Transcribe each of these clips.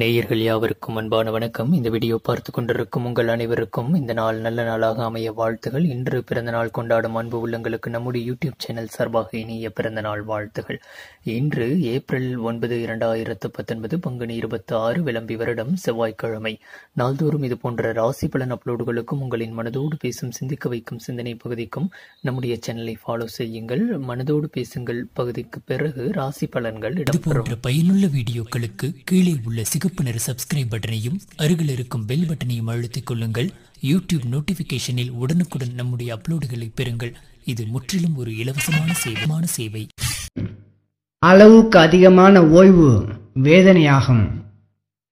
நேயர்கள் யாவருக்கும் அன்பான வணக்கம். இந்த வீடியோ பார்த்து கொண்டிருக்கும் உங்கள் அனைவருக்கும் இந்த நாள் நல்ல நாளாக அமைய வாழ்த்துகள். இன்று பிறந்த நாள் கொண்டாடும் அன்பு உள்ளங்களுக்கு நம்முடைய யூடியூப் சேனல் சார்பாக இனிய பிறந்த நாள் வாழ்த்துகள். இன்று ஏப்ரல் ஒன்பது இரண்டாயிரத்து பத்தொன்பது பங்குனி இருபத்தி ஆறு விளம்பி வருடம் செவ்வாய்க்கிழமை. நாள்தோறும் இது போன்ற ராசி பலன் அப்லோடுகளுக்கும் உங்களின் மனதோடு பேசும் சிந்திக்க வைக்கும் சிந்தனை பகுதிக்கும் நம்முடைய சேனலை ஃபாலோ செய்யுங்கள். மனதோடு பேசுங்கள் பகுதிக்கு பிறகு ராசி பலன்கள் இடம்பெறும். பயனுள்ள வீடியோக்களுக்கு கீழே உள்ள சிகப்பு நிற சப்ஸ்கிரைப் பட்டனையும் அருகில் இருக்கும் பெல் பட்டனையும் அழுத்திக் கொள்ளுங்கள். யூடியூப் நோட்டிபிகேஷனில் உடனுக்குடன் நம்முடைய அப்லோடுகளை பெறுங்கள். இது முற்றிலும் ஒரு இலவசமான சேவமான சேவை. அளவுக்கு அதிகமான ஓய்வு வேதனையாகும்.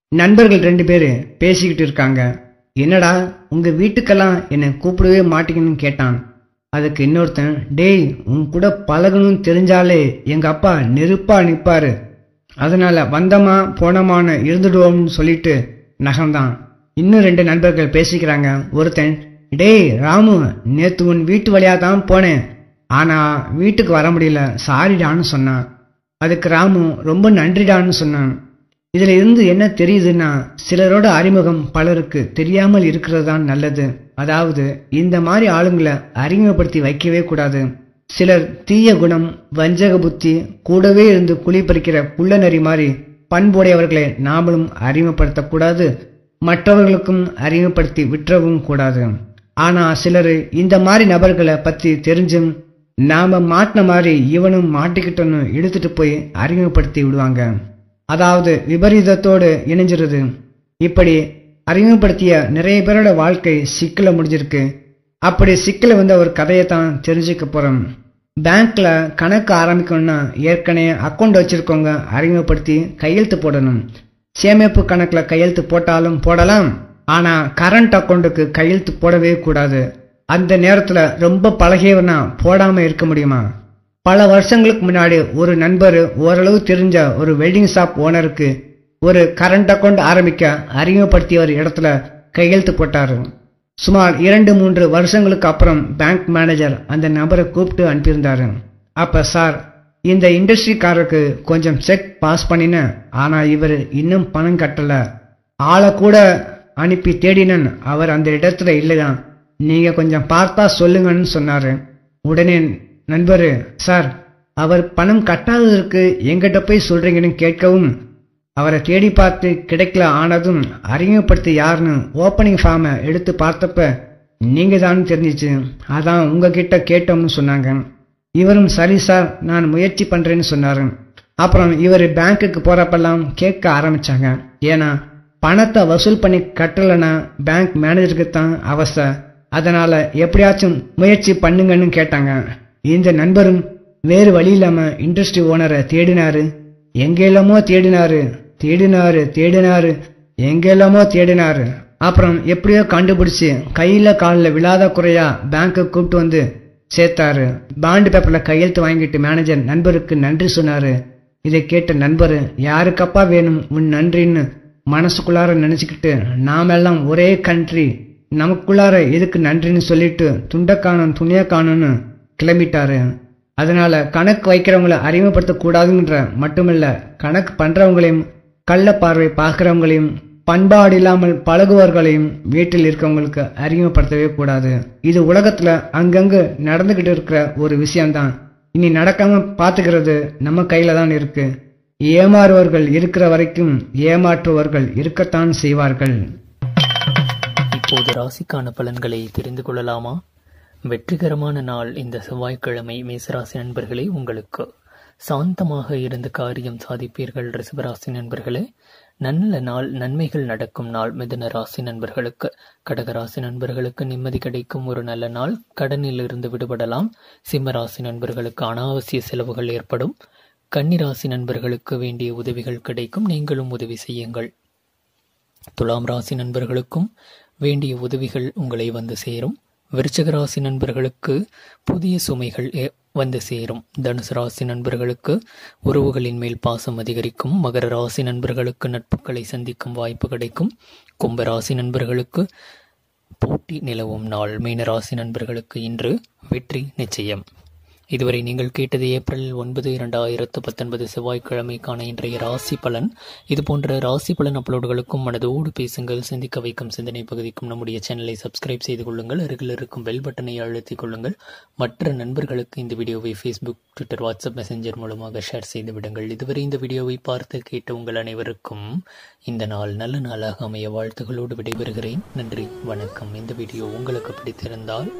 நண்பர்கள் ரெண்டு பேர் பேசிக்கிட்டு இருக்காங்க. என்னடா உங்க வீட்டுக்கெல்லாம் என்னை கூப்பிடவே மாட்டீங்கன்னு கேட்டான். அதுக்கு இன்னொருத்தன் டேய் உன் கூட பழகணும்னு தெரிஞ்சாலே எங்க அப்பா நெருப்பா நிற்பாரு அதனால வந்தமா போனமான இருந்துடுவோம்னு சொல்லிட்டு நகர்ந்தான். இன்னும் ரெண்டு நண்பர்கள் பேசிக்கிறாங்க. ஒருத்தன் டேய் ராமு நேத்து உன் வீட்டு வழியா தான் போனேன். ஆனா வீட்டுக்கு வர முடியல. சாரிடான்னு சொன்னான். அதுக்கு ராமு ரொம்ப நன்றிடான்னு சொன்னான். இதுல இருந்து என்ன தெரியுதுன்னா சிலரோட அறிமுகம் பலருக்கு தெரியாமல் இருக்கிறது தான் நல்லது. அதாவது இந்த மாதிரி ஆளுங்களை அறிமுகப்படுத்தி வைக்கவே கூடாது. சிலர் தீய குணம் வஞ்சக புத்தி கூடவே இருந்து குழி பறிக்கிற புள்ளநரி மாதிரி பண்புடையவர்களை நாமளும் அறிமுகப்படுத்தக்கூடாது. மற்றவர்களுக்கும் அறிமுகப்படுத்தி விட்டுறவும் கூடாது. ஆனா சிலர் இந்த மாதிரி நபர்களை பத்தி தெரிஞ்சும் நாம மாட்டின மாதிரி இவனும் மாட்டிக்கிட்டோன்னு எடுத்துட்டு போய் அறிமுகப்படுத்தி விடுவாங்க. அதாவது விபரீதத்தோடு இணைஞ்சிருது. இப்படி அறிமுகப்படுத்திய நிறைய பேரோட வாழ்க்கை சிக்கல முடிஞ்சிருக்கு. அப்படி சிக்கல வந்த ஒரு கதையை தான் தெரிஞ்சுக்க போகிறோம் பேங்க்ல கணக்கு ஆரம்பிக்கணும்னா ஏற்கனவே அக்கௌண்ட் வச்சிருக்கவங்க அறிமுகப்படுத்தி கையெழுத்து போடணும். சேமிப்பு கணக்கில் கையெழுத்து போட்டாலும் போடலாம். ஆனால் கரண்ட் அக்கௌண்ட்டுக்கு கையெழுத்து போடவே கூடாது. அந்த நேரத்தில் ரொம்ப பழகியவனா போடாமல் இருக்க முடியுமா? பல வருஷங்களுக்கு முன்னாடி ஒரு நண்பர் ஓரளவு தெரிஞ்ச ஒரு வெல்டிங் ஷாப் ஓனருக்கு ஒரு கரண்ட் அக்கௌண்ட் ஆரம்பிக்க அறிமுகப்படுத்திய ஒரு இடத்துல கையெழுத்து போட்டார். சுமார் இரண்டு மூன்று வருஷங்களுக்கு அப்புறம் பேங்க் மேனேஜர் அந்த நபரை கூப்பிட்டு அனுப்பியிருந்தாரு. அப்போ சார் இந்த இண்டஸ்ட்ரிக்காரருக்கு கொஞ்சம் செக் பாஸ் பண்ணினேன் ஆனால் இவர் இன்னும் பணம் கட்டலை. ஆளை கூட அனுப்பி தேடினேன் அவர் அந்த இடத்துல இல்லைதான் நீங்கள் கொஞ்சம் பார்த்தா சொல்லுங்கன்னு சொன்னார். உடனே நண்பர் சார் அவர் பணம் கட்டாததற்கு எங்கிட்ட போய் சொல்கிறீங்கன்னு கேட்கவும் அவரை தேடி பார்த்து கிடைக்கல ஆனதும் அறிமுகப்படுத்தி யாருன்னு ஓப்பனிங் ஃபார்மை எடுத்து பார்த்தப்ப நீங்கள் தான் தெரிஞ்சிச்சு. அதான் உங்ககிட்ட கேட்டோம்னு சொன்னாங்க. இவரும் சரி சார் நான் முயற்சி பண்ணுறேன்னு சொன்னார். அப்புறம் இவர் பேங்க்குக்கு போகிறப்பெல்லாம் கேட்க ஆரம்பித்தாங்க ஏன்னா பணத்தை வசூல் பண்ணி கட்டலைன்னா பேங்க் மேனேஜருக்கு தான் அவஸ்தை. அதனால் எப்படியாச்சும் முயற்சி பண்ணுங்கன்னு கேட்டாங்க. இந்த நண்பரும் வேறு வழி இல்லாமல் இண்டஸ்ட்ரி ஓனரை தேடினாரு. எங்கெல்லாமோ தேடினாரு. தேடினாரு தேடினாரு. எங்கெல்லாமோ தேடினாரு. அப்புறம் எப்படியோ கண்டுபிடிச்சு கையில காலில் விழாத குறையா பேங்க்கு கூப்பிட்டு வந்து சேர்த்தாரு. பாண்டு பேப்பர்ல கையெழுத்து வாங்கிட்டு மேனேஜர் நண்பருக்கு நன்றி சொன்னாரு. இதை கேட்ட நண்பர் யாருக்கப்பா வேணும்? உன் நன்றின்னு மனசுக்குள்ளார நினைச்சுக்கிட்டு நாமெல்லாம் ஒரே கண்ட்ரி நமக்குள்ளார எதுக்கு நன்றின்னு சொல்லிட்டு துண்டை காணும் துணியை காணும்னு கிளம்பிட்டாரு. அதனால கணக்கு வைக்கிறவங்கள அறிமுகப்படுத்தக்கூடாதுன்ற மட்டுமில்ல கணக்கு பண்றவங்களையும் கள்ள பார்வை பார்க்கிறவங்களையும் பண்பாடு இல்லாமல் பழகுவர்களையும் வீட்டில் இருக்கவங்களுக்கு அறிமுகப்படுத்தவே கூடாது. இது உலகத்துல அங்கங்கு நடந்துகிட்டு இருக்கிற ஒரு விஷயம்தான். இனி நடக்காம பாத்துக்கிறது நம்ம கையில தான் இருக்கு. ஏமாறுவர்கள் இருக்கிற வரைக்கும் ஏமாற்றுவர்கள் இருக்கத்தான் செய்வார்கள். இப்போது ராசிக்கான பலன்களை தெரிந்து கொள்ளலாமா? வெற்றிகரமான நாள் இந்த செவ்வாய்க்கிழமை மேசராசி நண்பர்களே உங்களுக்கு. சாந்தமாக இருந்து காரியம் சாதிப்பீர்கள் ரிசபராசி நண்பர்களே. நல்ல நாள் நன்மைகள் நடக்கும் நாள். மிதுன ராசி நண்பர்களுக்கு கடகராசி நண்பர்களுக்கு நிம்மதி கிடைக்கும். ஒரு நல்ல நாள் கடனில் இருந்து விடுபடலாம். சிம்மராசி நண்பர்களுக்கு அனாவசிய செலவுகள் ஏற்படும். கன்னிராசி நண்பர்களுக்கு வேண்டிய உதவிகள் கிடைக்கும். நீங்களும் உதவி செய்யுங்கள். துலாம் ராசி நண்பர்களுக்கும் வேண்டிய உதவிகள் உங்களை வந்து சேரும். விருச்சக ராசி நண்பர்களுக்கு புதிய சுமைகள் ஏ- வந்து சேரும். தனுசு ராசி நண்பர்களுக்கு உறவுகளின் மேல் பாசம் அதிகரிக்கும். மகர ராசி நண்பர்களுக்கு நட்புகளை சந்திக்கும் வாய்ப்பு கிடைக்கும். கும்ப ராசி நண்பர்களுக்கு போட்டி நிலவும் நாள். மீன ராசி நண்பர்களுக்கு இன்று வெற்றி நிச்சயம். இதுவரை நீங்கள் கேட்டது ஏப்ரல் ஒன்பது இரண்டாயிரத்து பத்தொன்பது செவ்வாய்க்கிழமைக்கான இன்றைய ராசி பலன். இது போன்ற ராசி பலன் அப்லோடுகளுக்கும் மனதோடு பேசுங்கள். சிந்திக்க வைக்கும் சிந்தனை பகுதிக்கும் நம்முடைய சேனலை சப்ஸ்கிரைப் செய்து கொள்ளுங்கள். அருகில் இருக்கும் பெல் பட்டனை அழுத்திக் கொள்ளுங்கள். மற்ற நண்பர்களுக்கு இந்த வீடியோவை ஃபேஸ்புக் ட்விட்டர் வாட்ஸ்அப் மெசஞ்சர் மூலமாக ஷேர் செய்து விடுங்கள். இதுவரை இந்த வீடியோவை பார்த்து கேட்ட உங்கள் அனைவருக்கும் இந்த நாள் நல்ல நாளாக அமைய வாழ்த்துகளோடு விடைபெறுகிறேன். நன்றி வணக்கம். இந்த வீடியோ உங்களுக்கு பிடித்திருந்தால்